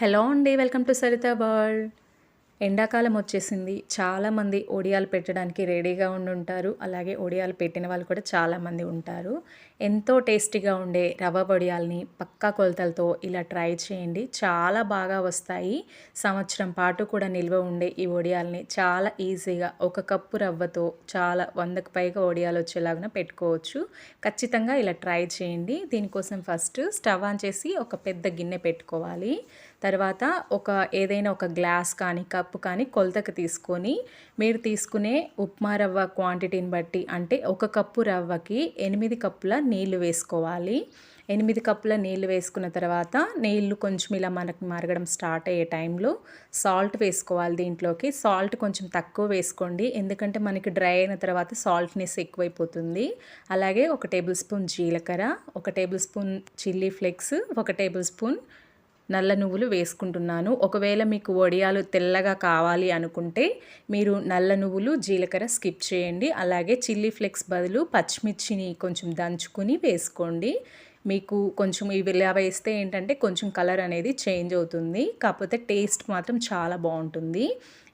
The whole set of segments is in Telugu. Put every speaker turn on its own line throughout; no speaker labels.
హలో అండి వెల్కమ్ టు సరిత వరల్డ్. ఎండాకాలం వచ్చేసింది. చాలామంది ఒడియాలు పెట్టడానికి రెడీగా ఉండి ఉంటారు. అలాగే ఒడియాలు పెట్టిన వాళ్ళు కూడా చాలామంది ఉంటారు. ఎంతో టేస్టీగా ఉండే రవ్వ వడియాల్ని పక్కా కొలతలతో ఇలా ట్రై చేయండి. చాలా బాగా వస్తాయి. సంవత్సరం పాటు కూడా నిల్వ ఉండే ఈ వడియాల్ని చాలా ఈజీగా ఒక కప్పు రవ్వతో చాలా వందకు పైగా వడియాలు వచ్చేలాగా పెట్టుకోవచ్చు. ఖచ్చితంగా ఇలా ట్రై చేయండి. దీనికోసం ఫస్ట్ స్టవ్ ఆన్ చేసి ఒక పెద్ద గిన్నె పెట్టుకోవాలి. తర్వాత ఒక ఏదైనా ఒక గ్లాస్ కానీ కప్ కప్పు కానీ కొలతకు తీసుకొని మీరు తీసుకునే ఉప్మా రవ్వ క్వాంటిటీని బట్టి అంటే ఒక కప్పు రవ్వకి ఎనిమిది కప్పుల నీళ్ళు వేసుకోవాలి. ఎనిమిది కప్పుల నీళ్ళు వేసుకున్న తర్వాత నీళ్ళు కొంచెం ఇలా మనకు మరగడం స్టార్ట్ అయ్యే టైంలో సాల్ట్ వేసుకోవాలి దీంట్లోకి. సాల్ట్ కొంచెం తక్కువ వేసుకోండి ఎందుకంటే మనకి డ్రై అయిన తర్వాత సాల్ట్నెస్ ఎక్కువైపోతుంది. అలాగే ఒక టేబుల్ స్పూన్ జీలకర్ర ఒక టేబుల్ స్పూన్ చిల్లీ ఫ్లేక్స్ ఒక టేబుల్ స్పూన్ నల్ల నువ్వులు వేసుకుంటున్నాను. ఒకవేళ మీకు వడియాలు తెల్లగా కావాలి అనుకుంటే మీరు నల్ల నువ్వులు జీలకర్ర స్కిప్ చేయండి. అలాగే చిల్లీ ఫ్లేక్స్ బదులు పచ్చిమిర్చిని కొంచెం దంచుకుని వేసుకోండి. మీకు కొంచెం ఇవి ఇలా వేస్తే ఏంటంటే కొంచెం కలర్ అనేది చేంజ్ అవుతుంది. కాకపోతే టేస్ట్ మాత్రం చాలా బాగుంటుంది.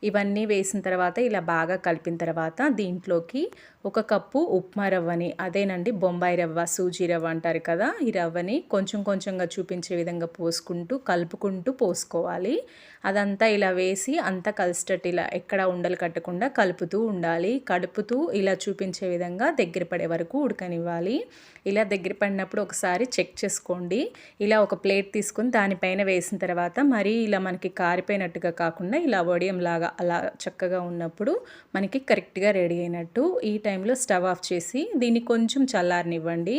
ఇవన్నీ వేసిన తర్వాత ఇలా బాగా కలిపిన తర్వాత దీంట్లోకి ఒక కప్పు ఉప్మా రవ్వని అదేనండి బొంబాయి రవ్వ సూజీ రవ్వ అంటారు కదా ఈ రవ్వని కొంచెం కొంచెంగా చూపించే విధంగా పోసుకుంటూ కలుపుకుంటూ పోసుకోవాలి. అదంతా ఇలా వేసి అంతా కలిసేటట్టు ఇలా ఎక్కడ ఉండలు కట్టకుండా కలుపుతూ ఉండాలి. కలుపుతూ ఇలా చూపించే విధంగా దగ్గర పడే వరకు ఉడకనివ్వాలి. ఇలా దగ్గర పడినప్పుడు ఒకసారి చెక్ చేసుకోండి. ఇలా ఒక ప్లేట్ తీసుకొని దానిపైన వేసిన తర్వాత మరీ ఇలా మనకి కారిపోయినట్టుగా కాకుండా ఇలా వడియంలాగా అలా చక్కగా ఉన్నప్పుడు మనకి కరెక్ట్గా రెడీ అయినట్టు ఈ టైంలో స్టవ్ ఆఫ్ చేసి దీన్ని కొంచెం చల్లారనివ్వండి.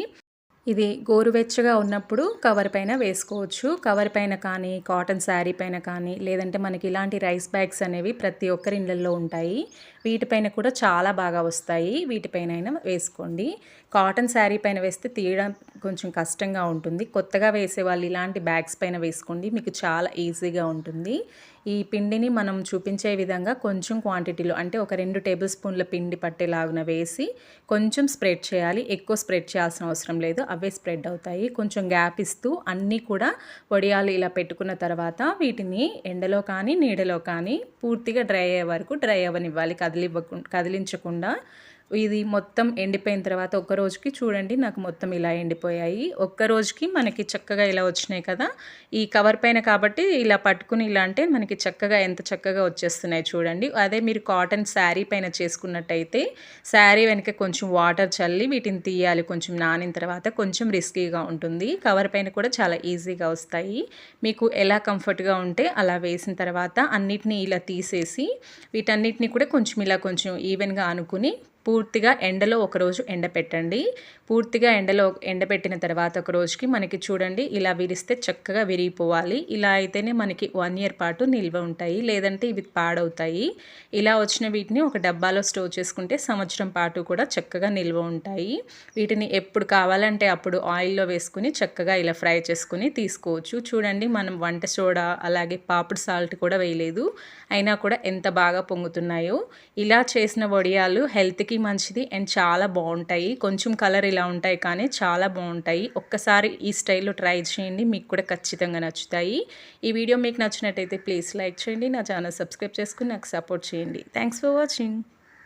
ఇది గోరువెచ్చగా ఉన్నప్పుడు కవర్ పైన వేసుకోవచ్చు. కవర్ పైన కానీ కాటన్ శారీ పైన కానీ లేదంటే మనకి ఇలాంటి రైస్ బ్యాగ్స్ అనేవి ప్రతి ఒక్కరి ఇళ్ళల్లో ఉంటాయి. వీటిపైన కూడా చాలా బాగా వస్తాయి. వీటిపైన వేసుకోండి. కాటన్ శారీ పైన వేస్తే తీయడం కొంచెం కష్టంగా ఉంటుంది. కొత్తగా వేసే వాళ్ళు ఇలాంటి బ్యాగ్స్ పైన వేసుకోండి. మీకు చాలా ఈజీగా ఉంటుంది. ఈ పిండిని మనం చూపించే విధంగా కొంచెం క్వాంటిటీలో అంటే ఒక రెండు టేబుల్ స్పూన్ల పిండి పట్టేలాగున వేసి కొంచెం స్ప్రెడ్ చేయాలి. ఎక్కువ స్ప్రెడ్ చేయాల్సిన అవసరం లేదు. అవే స్ప్రెడ్ అవుతాయి. కొంచెం గ్యాప్ ఇస్తూ అన్నీ కూడా వడియాలు ఇలా పెట్టుకున్న తర్వాత వీటిని ఎండలో కానీ నీడలో కానీ పూర్తిగా డ్రై అయ్యే వరకు డ్రై అవ్వనివ్వాలి. కదిలివ్వకుండా కదిలించకుండా ఇది మొత్తం ఎండిపోయిన తర్వాత ఒక్క రోజుకి చూడండి నాకు మొత్తం ఇలా ఎండిపోయాయి. ఒక్క రోజుకి మనకి చక్కగా ఇలా వచ్చినాయి కదా. ఈ కవర్ పైన కాబట్టి ఇలా పట్టుకుని ఇలా అంటే మనకి చక్కగా ఎంత చక్కగా వచ్చేస్తున్నాయి చూడండి. అదే మీరు కాటన్ శారీ పైన చేసుకున్నట్టయితే శారీ వెనక కొంచెం వాటర్ చల్లి వీటిని తీయాలి. కొంచెం నానిన తర్వాత కొంచెం రిస్కీగా ఉంటుంది. కవర్ పైన కూడా చాలా ఈజీగా వస్తాయి. మీకు ఎలా కంఫర్ట్గా ఉంటే అలా వేసిన తర్వాత అన్నిటినీ ఇలా తీసేసి వీటన్నిటిని కూడా కొంచెం ఇలా కొంచెం ఈవెన్గా అనుకుని పూర్తిగా ఎండలో ఒకరోజు ఎండపెట్టండి పూర్తిగా ఎండలో ఎండపెట్టిన తర్వాత ఒక రోజుకి మనకి చూడండి ఇలా విరిస్తే చక్కగా విరిగిపోవాలి. ఇలా అయితేనే మనకి వన్ ఇయర్ పాటు నిల్వ ఉంటాయి లేదంటే ఇవి పాడవుతాయి. ఇలా వచ్చిన వీటిని ఒక డబ్బాలో స్టోర్ చేసుకుంటే సంవత్సరం పాటు కూడా చక్కగా నిల్వ ఉంటాయి. వీటిని ఎప్పుడు కావాలంటే అప్పుడు ఆయిల్లో వేసుకుని చక్కగా ఇలా ఫ్రై చేసుకుని తీసుకోవచ్చు. చూడండి మనం వంట సోడా అలాగే పాపుడు సాల్ట్ కూడా వేయలేదు. అయినా కూడా ఎంత బాగా పొంగుతున్నాయో. ఇలా చేసిన వడియాలు హెల్త్కి హెల్త్కి మంచిది అండ్ చాలా బాగుంటాయి. కొంచెం కలర్ ఇలా ఉంటాయి కానీ చాలా బాగుంటాయి. ఒక్కసారి ఈ స్టైల్లో ట్రై చేయండి. మీకు కూడా ఖచ్చితంగా నచ్చుతాయి. ఈ వీడియో మీకు నచ్చినట్టయితే ప్లీజ్ లైక్ చేయండి. నా ఛానల్ సబ్స్క్రైబ్ చేసుకుని నాకు సపోర్ట్ చేయండి. Thanks for watching.